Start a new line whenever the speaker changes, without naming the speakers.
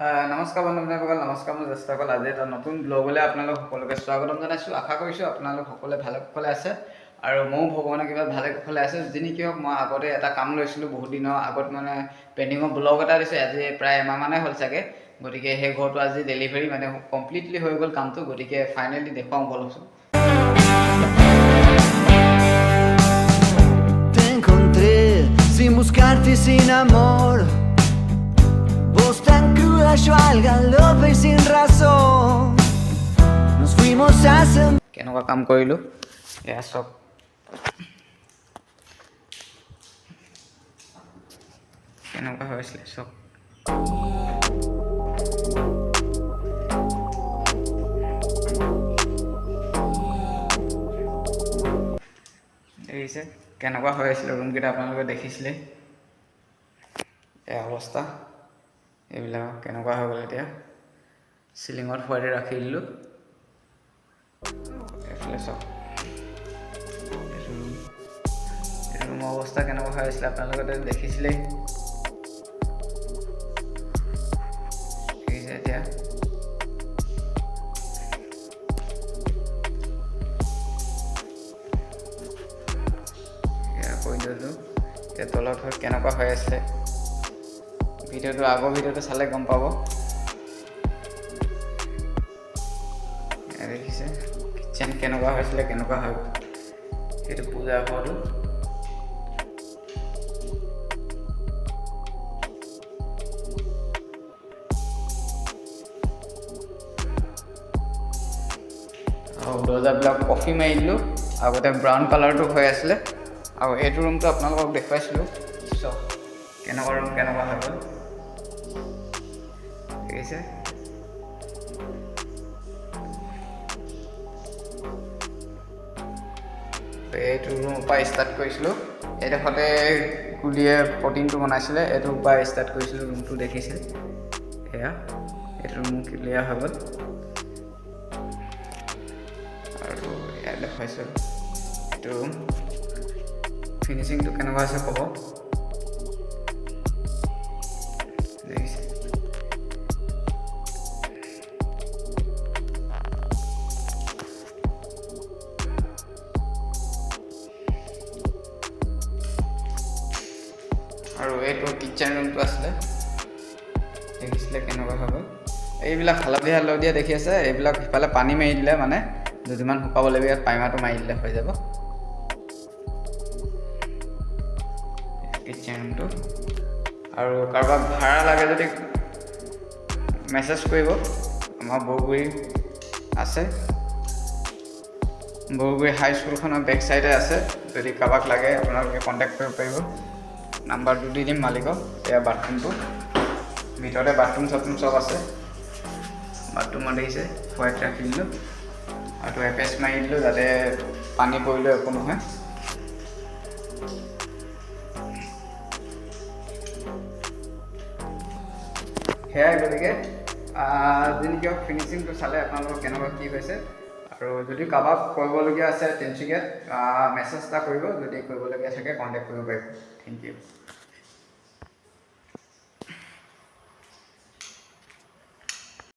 নমস্কাৰ বন্ধুসকল নমস্কাৰ মোৰ জ্যেষ্ঠসকল আজি এটা নতুন ব্লগলৈ আপোনালোক সকলোকে স্বাগতম জনাইছোঁ। আশা কৰিছোঁ আপোনালোক সকলোৱে ভালে কুশলে আছে আৰু ময়ো ভগৱানৰ কিবা ভালে কুশলে আছে। যিনি কি হওক, মই আগতে এটা কাম লৈছিলোঁ বহুত দিনৰ আগত মানে পেণ্ডিঙৰ ব্লগ এটা দিছোঁ। আজি প্ৰায় এমাহ মানে হ'ল চাগে। গতিকে সেই ঘৰটো আজি ডেলিভাৰী মানে কমপ্লিটলি হৈ গ'ল কামটো। গতিকে ফাইনেলি দেখুৱাওঁ বলকচোন
sin buscarte sin amor. Vos tan cruda, yo al galope y sin razón. Nos fuimos hace
কেনেকুৱা কাম কৰিলোঁ এয়া চাওক কেনেকুৱা হৈছিলে চাওক দেখিছে কেনেকুৱা হৈ আছিলে ৰুমকেইটা আপোনালোকে দেখিছিলে এয়া অৱস্থা এইবিলাক কেনেকুৱা হৈ গ'ল এতিয়া। চিলিঙত শুৱাই ৰাখি দিলোঁ। এইফালে চাওক। ৰুমৰ অৱস্থা কেনেকুৱা হৈ আছিলে আপোনালোকে দেখিছিলেই। দেখিছে এতিয়া। এয়া কৈ দিলোঁ এতিয়া তলত হৈ কেনেকুৱা হৈ আছে। ভিডিঅ'টো আগৰ ভিডিঅ'টো চালে গম পাব। দেখিছে, কিটচেন কেনেকুৱা হৈছিলে, কেনেকুৱা হৈ গ'ল সেইটো পূজা ঘৰটো আৰু দৰ্জাবিলাক কফি মাৰি দিলোঁ, আগতে ব্ৰাউন কালাৰটো হৈ আছিলে। আৰু এইটো ৰুমটো আপোনালোকক দেখুৱাইছিলোঁ। কেনেকুৱা ৰুম কেনেকুৱা হৈ গ'ল। দেখিছে এইটো ৰুমৰ পৰা ষ্টাৰ্ট কৰিছিলোঁ। এইডোখৰতে গুলিয়ে প্ৰটিনটো বনাইছিলে এইটোৰ পৰা ষ্টাৰ্ট কৰিছিলোঁ ৰুমটো দেখিছে এয়া, এইটো ৰুম ক্লিয়াৰ হৈ গ'ল। আৰু ইয়াত দেখুৱাইছোঁ এইটো ফিনিচিংটো কেনেকুৱা আছে ক'ব? আৰু এইটো কিটচেন ৰুমটো আছিলে। দেখিছিলে কেনেকুৱা হৈ এইবিলাক হালধীয়া হালধীয়া দেখি আছে, এইবিলাক সিফালে পানী মাৰি দিলে মানে দুদিনমান শুকাব লাগিব ইয়াত পাইমাৰটো মাৰি দিলে হৈ যাব। কিটচেন ৰুমটো আৰু কাৰোবাক ভাড়া লাগে যদি মেছেজ কৰিব। আমাৰ বৰগুৰি আছে। বৰগুৰি হাইস্কুলখনৰ বেক চাইডে আছে। যদি কাৰোবাক লাগে, আপোনালোকে কণ্টেক্ট কৰিব পাৰিব। নাম্বাৰটো দি দিম মালিকক, এয়া বাথৰুমটো। ভিতৰতে বাথৰুম চাথৰুম চব আছে। বাথৰুমত দেখিছে হোৱাইট ৰাখি দিলোঁ। আৰু এপেচ মাৰি দিলোঁ, যাতে পানী পৰিলেও একো নহয়। সেয়াই গতিকে যি নেকি ফিনিচিংটো চালে আপোনালোকৰ কেনেকুৱা কি হৈছে। আৰু যদি কাৰোবাক কৰিবলগীয়া আছে তিনিচুকীয়াত মেছেজ এটা কৰিব, যদি কৰিবলগীয়া থাকে কণ্টেক্ট কৰিব পাৰিব। Thank you